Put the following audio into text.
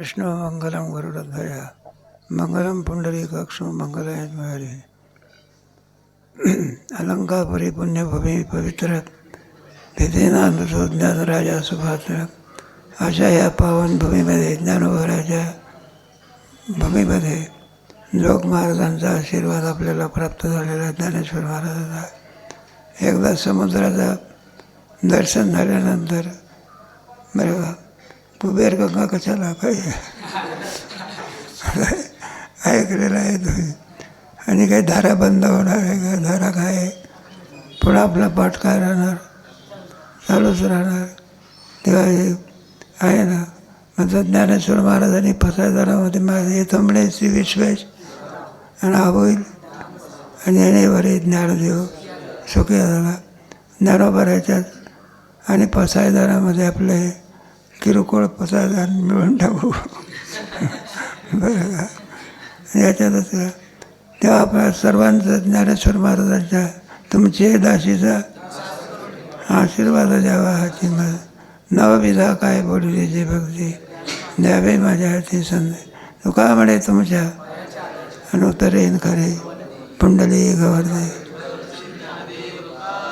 कृष्ण मंगलम गरुडध्वज मंगलम पुंडरीकाक्ष मंगलायद्वारे परिपुण्य भूमी पवित्र विधिनानुसो ज्ञानराजा सुभात्र अशा या पावन भूमीमध्ये ज्ञानोभराच्या भूमीमध्ये जोग महाराजांचा आशीर्वाद आपल्याला प्राप्त झालेला ज्ञानेश्वर महाराजांचा. एकदा समुद्राचं दर्शन झाल्यानंतर बरोबर कुबेर गंगा कशाला काय ऐकलेलं आहे तुम्ही. आणि काही धारा बंद होणार आहे का? धारा काय? आहे? पुन्हा आपला पाठ काय राहणार. चालूच राहणार. तेव्हा हे आहे ना? माझं ज्ञानेश्वर महाराजांनी फसायदारामध्ये माझे हे थंबणे श्री विश्वेश. आणि हा होईल. आणि येणे बरे ज्ञानदेव सुखी झाला. ज्ञानोबराच्यात आणि फसायदारामध्ये आपले किरकोळ पसायदार मिळून टाकू. बरं. का याच्यातच तेव्हा आपल्या सर्वांचं ज्ञानेश्वर महाराजांच्या तुमचे दाशीचा आशीर्वाद द्यावा हाती मला नवविधा काय बोलली जे भक्ती. द्यावे माझ्या हाती संधी तुका म्हणे तुमच्या अनुतरेन खरे पुंडली गवर्धे